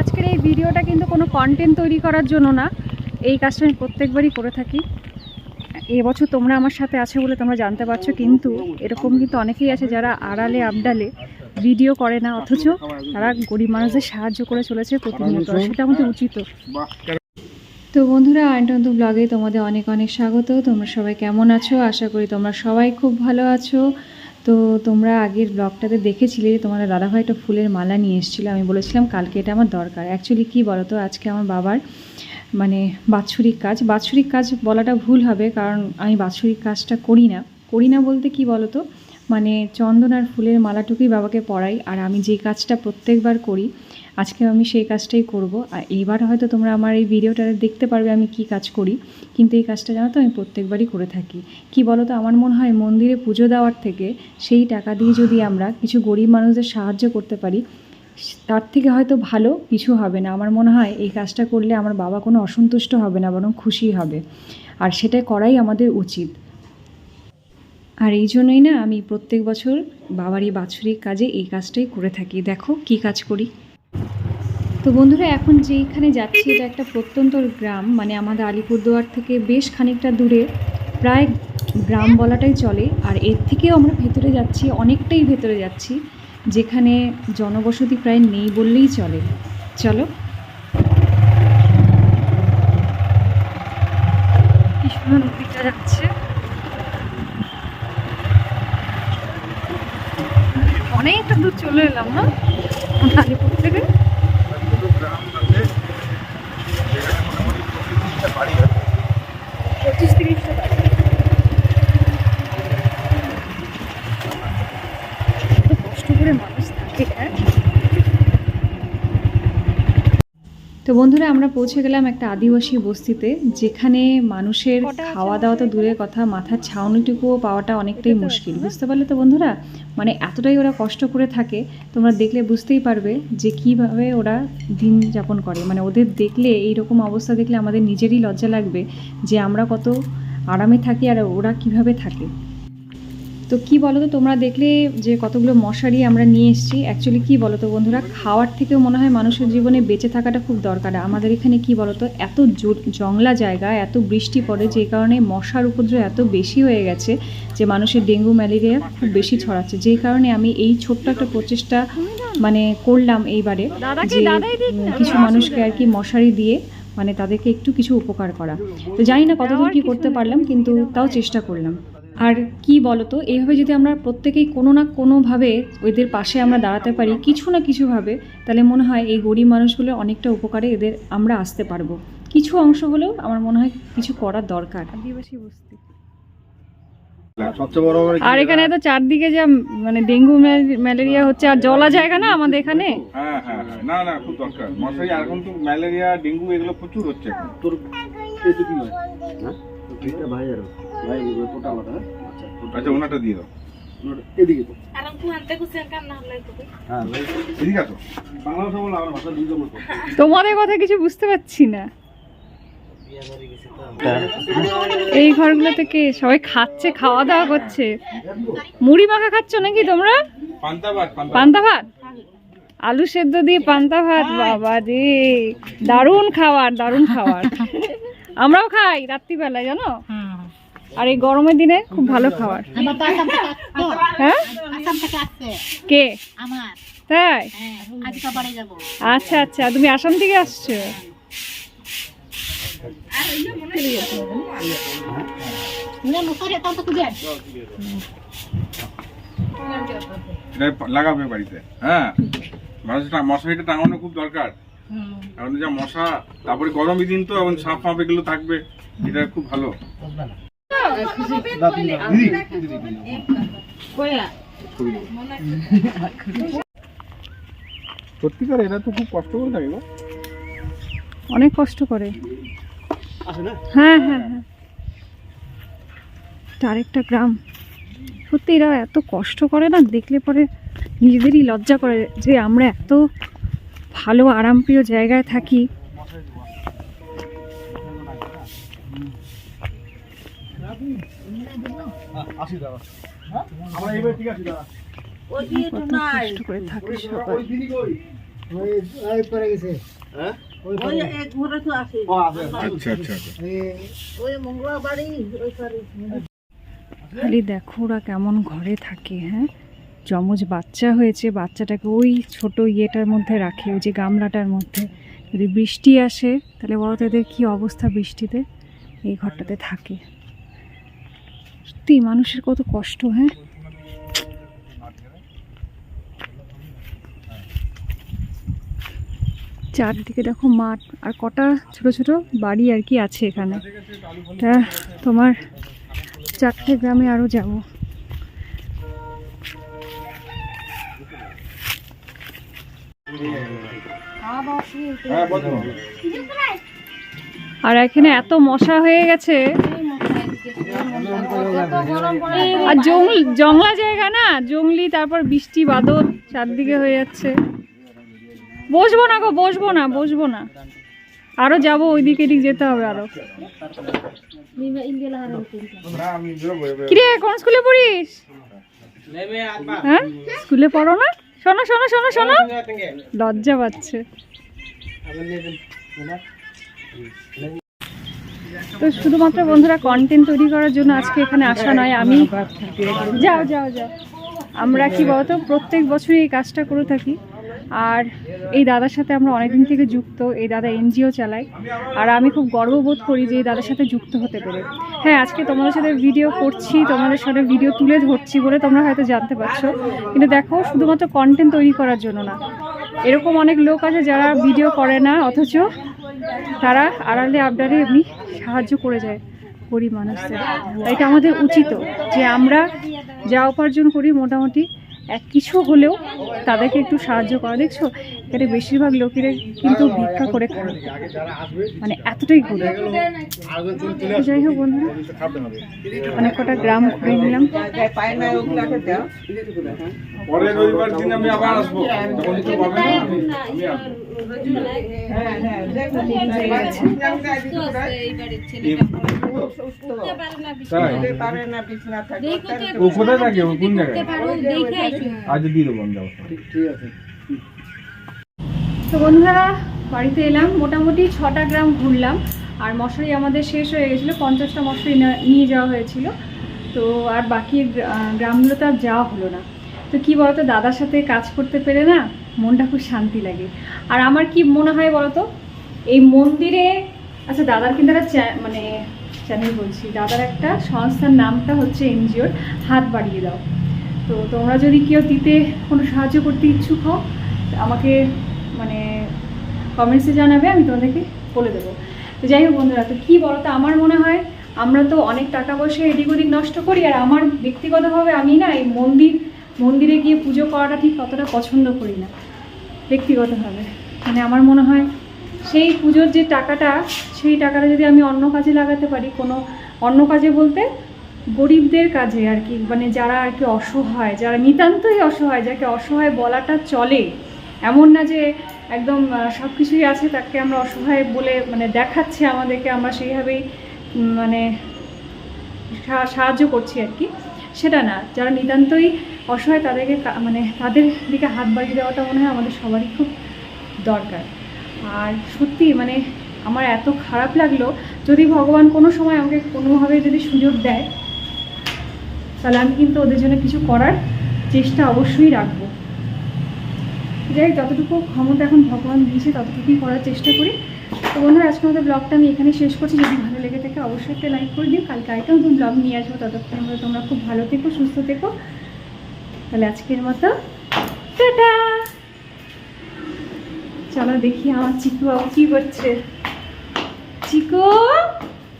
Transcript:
আজকের এই ভিডিওটা কিন্তু কোনো কন্টেন্ট তৈরি করার জন্য না। এই কাজটা আমি প্রত্যেকবারই করে থাকি। এবছর তোমরা আমার সাথে আছো বলে তোমরা জানতে পারছ, কিন্তু এরকম কিন্তু অনেকেই আছে যারা আড়ালে, আবডালে ভিডিও করে না, অথচ তারা গরিব মানুষদের সাহায্য করে চলেছে প্রতিনিয়ত সেটা আমাদের উচিত। তো বন্ধুরা, আইনটন্তু ব্লগে তোমাদের অনেক অনেক স্বাগত। তোমরা সবাই কেমন আছো? আশা করি তোমরা সবাই খুব ভালো আছো। তো তোমরা আগের ব্লগটাতে দেখেছিলে যে তোমাদের দাদাভাই একটা ফুলের মালা নিয়ে এসেছিল। আমি বলেছিলাম কালকে এটা আমার দরকার। অ্যাকচুয়ালি কী বলো তো আজকে আমার বাবার মানে বাৎসরিক কাজ। বাৎসরিক কাজ বলাটা ভুল হবে, কারণ আমি বাৎসরিক কাজটা করি না। করি না বলতে কি বলো তো মানে চন্দন আর ফুলের মালাটুকুই বাবাকে পড়াই, আর আমি যে কাজটা প্রত্যেকবার করি আজকে আমি সেই কাজটাই করব। আর এইবার হয়তো তোমরা আমার এই ভিডিওটা দেখতে পারবে আমি কি কাজ করি। কিন্তু এই কাজটা জানো তো আমি প্রত্যেকবারই করে থাকি। কি বলো তো আমার মনে হয় মন্দিরে পুজো দেওয়ার থেকে সেই টাকা দিয়ে যদি আমরা কিছু গরিব মানুষদের সাহায্য করতে পারি, তার থেকে হয়তো ভালো কিছু হবে না। আমার মনে হয় এই কাজটা করলে আমার বাবা কোনো অসন্তুষ্ট হবে না, বরং খুশি হবে। আর সেটা করাই আমাদের উচিত। আর এই জন্যই না আমি প্রত্যেক বছর বাবার এই বাৎসরিক কাজে এই কাজটাই করে থাকি। দেখো কি কাজ করি। তো বন্ধুরা, এখন যেইখানে যাচ্ছি, এটা একটা প্রত্যন্ত গ্রাম। মানে আমাদের আলিপুরদুয়ার থেকে বেশ খানিকটা দূরে। প্রায় গ্রাম বলাটাই চলে। আর এর থেকেও আমরা ভেতরে যাচ্ছি, অনেকটাই ভেতরে যাচ্ছি। যেখানে জনবসতি প্রায় নেই বললেই চলে। চলো। নদীটা যাচ্ছে। অনেকটা দূর চলে এলাম না আলিপুর থেকে পঁচিশ তিরিশটা বাড়ি কত কষ্ট করে মানুষ থাকে হ্যাঁ তো বন্ধুরা আমরা পৌঁছে গেলাম একটা আদিবাসী বস্তিতে যেখানে মানুষের খাওয়া দাওয়া তো দূরের কথা মাথার ছাউনিটুকুও পাওয়াটা অনেকটাই মুশকিল বুঝতে পারলে তো বন্ধুরা? মানে এতটাই ওরা কষ্ট করে থাকে তোমরা দেখলে বুঝতেই পারবে যে কীভাবে ওরা দিন যাপন করে। মানে ওদের দেখলে এই রকম অবস্থা দেখলে আমাদের নিজেরই লজ্জা লাগবে যে আমরা কত আরামে থাকি আর ওরা কীভাবে থাকে। তো কি বলো তো তোমরা দেখলে যে কতগুলো মশারি আমরা নিয়ে এসেছি। অ্যাকচুয়ালি কি বলো তো বন্ধুরা খাওয়ার থেকেও মনে হয় মানুষের জীবনে বেঁচে থাকাটা খুব দরকার। আমাদের এখানে কি বলো তো এত জংলা জায়গা এত বৃষ্টি পড়ে যে কারণে মশার উপদ্রব এত বেশি হয়ে গেছে যে মানুষের ডেঙ্গু ম্যালেরিয়া খুব বেশি ছড়াচ্ছে। যেই কারণে আমি এই ছোট্ট একটা প্রচেষ্টা মানে করলাম এইবারে যে কিছু মানুষকে আর কি মশারি দিয়ে মানে তাদেরকে একটু কিছু উপকার করা। তো জানি না কতদূর কি করতে পারলাম, কিন্তু তাও চেষ্টা করলাম। আর কি বলতো, এইভাবে যদি আমরা প্রত্যেকেই কোনো না কোনোভাবে ওদের পাশে আমরা দাঁড়াতে পারি, কিছু না কিছুভাবে, তাহলে মনে হয় এই গরিব মানুষগুলো অনেকটা উপকারে এদের আমরা আসতে পারব। কিছু অংশ হলেও আমার মনে হয় কিছু করার দরকার। আদিবাসী বস্তি সবচেয়ে বড় ব্যাপার কি আর এখানে তো চারদিকে যা মানে ডেঙ্গু ম্যালেরিয়া হচ্ছে আর জলা জায়গা না আমাদের এখানে? হ্যাঁ হ্যাঁ হ্যাঁ। না না খুব দরকার। মশারি এখন তো ম্যালেরিয়া ডেঙ্গু এগুলো প্রচুর হচ্ছে তোর এইটা কি হয়? হ্যাঁ? ভাই আর ভাই ওগুলো আলাদা হ্যাঁ? আচ্ছা আচ্ছা ওনাটা দিয়ে দাও। এদিকে তো। Alam ko ante ko siya kan na halay ko. হ্যাঁ ভাই এদিকে আসো। বাংলা ভাষা বলে আমার ভাষা দুই জমা তোমাদের কথা কিছু বুঝতে পারছি না। এই ঘরগুলো থেকে সবাই খাচ্ছে খাওয়া দাওয়া করছে। মুড়ি মাখা খাচ্ছ নাকি তোমরা? পান্তা ভাত পান্তা পান্তা ভাত? আলু সেদ্ধ দিয়ে পান্তা ভাত বাবা রে। দারুণ খাবার দারুণ খাবার। আমরাও খাই রাত্রিবেলায় জানো? আর এই গরমের দিনে খুব ভালো খাবার. হ্যাঁ. কে. তাই? jabo. আচ্ছা আচ্ছা। তুমি আসাম থেকে আসছো? লাগাবে বাড়িতে হ্যাঁ? মশারিটা টাঙানো খুব দরকার। এখন যা মশা তারপরে গরমই দিন তো এখন সাপ ফাঁপ এগুলো থাকবে। এটা খুব ভালো. সত্যিকার এরা তো খুব কষ্ট করে থাকে অনেক কষ্ট করে। হ্যাঁ হ্যাঁ হ্যাঁ। আরেকটা গ্রাম। সত্যি এরা এত কষ্ট করে না? দেখলে পরে নিজেদেরই লজ্জা করে যে আমরা এত ভালো আরামপ্রিয় জায়গায় থাকি। tunai. কষ্ট করে থাকে ওই সবাই খালি দেখো ওরা কেমন ঘরে থাকে হ্যাঁ? যমজ বাচ্চা হয়েছে বাচ্চাটাকে ওই ছোট ইয়েটার মধ্যে রাখে ওই যে গামলাটার মধ্যে। যদি বৃষ্টি আসে তাহলে বড় এদের কী অবস্থা বৃষ্টিতে? এই ঘরটাতে থাকে। সত্যি মানুষের কত কষ্ট হ্যাঁ? চারদিকে দেখো মাঠ আর কটা ছোট ছোট বাড়ি আর কি আছে এখানে। তা তোমার চারটে গ্রামে আরও যাব। আর এখানে এত মশা হয়ে গেছে। আর জঙ্গল জংলা জায়গা না? জঙ্গলি তারপর বৃষ্টি, বাদল, চারদিকে হয়ে যাচ্ছে। বসবো না গো, বসবো না বসবো না। আরও যাব, ওইদিকে দিক যেতে হবে আরও। কিরে, কোন স্কুলে পড়িস? হ্যাঁ? স্কুলে পড়ো না? শোনো শোনো শোনো শোনো। লজ্জা পাচ্ছে। তো শুধুমাত্র বন্ধুরা কন্টেন্ট তৈরি করার জন্য আজকে এখানে আসা নয়, আমি যাও যাও যাও। আমরা কি বলতো, প্রত্যেক বছরই এই কাজটা করে থাকি। আর এই দাদার সাথে আমরা অনেকদিন থেকে যুক্ত, এই দাদা এনজিও চালায়। আর আমি খুব গর্ববোধ করি যে এই দাদার সাথে যুক্ত হতে পেরে। হ্যাঁ আজকে তোমাদের সাথে ভিডিও করছি, তোমাদের সাথে ভিডিও তুলে ধরছি বলে তোমরা হয়তো জানতে পারছ। কিন্তু দেখো, শুধুমাত্র কন্টেন্ট তৈরি করার জন্য না। এরকম অনেক লোক আছে যারা ভিডিও করে না, অথচ তারা আড়ালে আবডালে এমনি সাহায্য করে যায় গরিব মানুষদের। এটা আমাদের উচিত যে আমরা যা উপার্জন করি মোটামুটি এক কিছু হলেও তাদেরকে একটু সাহায্য করা। দেখছ, এখানে বেশিরভাগ লোকেরা কিন্তু ভিক্ষা করে খায়। মানে এতটাই ঘুরে যাই হোক বন্ধুরা, অনেক কটা গ্রাম ঘুরে নিলাম। পরের রবিবার দিন আমি আবার আসব। হ্যাঁ হ্যাঁ দেখো তাই? পারে না বিছনা থাকে ও কোথায় থাকে? ও কোন জায়গায়? আজ দিয়ে দেবো আমি যাব তো বন্ধুরা বাড়িতে এলাম। মোটামুটি ছটা গ্রাম ঘুরলাম। আর মশারি আমাদের শেষ হয়ে গেছিল। পঞ্চাশটা মশারি নিয়ে যাওয়া হয়েছিল। তো আর বাকি গ্রা- আহ, গ্রামগুলোতে আর যাওয়া হলো না। তো কি বলতো দাদার সাথে কাজ করতে পেরে না মনটা খুব শান্তি লাগে। আর আমার কি মনে হয় বলতো? এই মন্দিরে আচ্ছা দাদার কিন্তু একটা মানে চ্যানেল বলছি। দাদার একটা সংস্থার নামটা হচ্ছে এনজিওর, হাত বাড়িয়ে দাও। তো তোমরা যদি কেউ দিতে কোনো সাহায্য করতে ইচ্ছুক হও, আমাকে মানে কমেন্টসে জানাবে, আমি তোমাদেরকে বলে দেবো। তো যাই হোক বন্ধুরা, তো কী বলো তো আমার মনে হয় আমরা তো অনেক টাকা পয়সা এদিক ওদিক নষ্ট করি, আর আমার ব্যক্তিগতভাবে আমি না এই মন্দির মন্দিরে গিয়ে পুজো করাটা ঠিক অতটা পছন্দ করি না, ব্যক্তিগতভাবে। মানে আমার মনে হয় সেই পুজোর যে টাকাটা, সেই টাকাটা যদি আমি অন্য কাজে লাগাতে পারি, কোনো অন্য কাজে বলতে গরিবদের কাজে আর কি মানে যারা আর কি অসহায়, যারা নিতান্তই অসহায়, যাকে অসহায় বলাটা চলে, এমন না যে একদম সব কিছুই আছে তাকে আমরা অসহায় বলে মানে দেখাচ্ছে আমাদেরকে, আমরা সেইভাবেই মানে সাহায্য করছি আর কি। সেটা না, যারা নিতান্তই অসহায় তাদেরকে মানে তাদের দিকে হাত বাড়িয়ে দেওয়াটা মনে হয় আমাদের সবারই খুব দরকার। আর সত্যি মানে আমার এত খারাপ লাগল, যদি ভগবান কোনো সময় আমাকে কোনোভাবে যদি সুযোগ দেয়, তাহলে আমি কিন্তু ওদের জন্য কিছু করার চেষ্টা অবশ্যই রাখব। যাই যতটুকু ক্ষমতা এখন ভগবান দিয়েছে, ততটুকুই করার চেষ্টা করি। তো বন্ধুরা আজকে আমাদের ব্লগটা আমি এখানে শেষ করছি। যদি ভালো লেগে থাকে, অবশ্যই একটা লাইক করে দিও। কালকে আরেকটা নতুন ব্লগ নিয়ে আসব। ততক্ষণ তোমরা খুব ভালো থেকো, সুস্থ থেকো। তাহলে আজকের মতো টাটা! চলো দেখি আমার চিকু বাবু কি করছে। চিকু!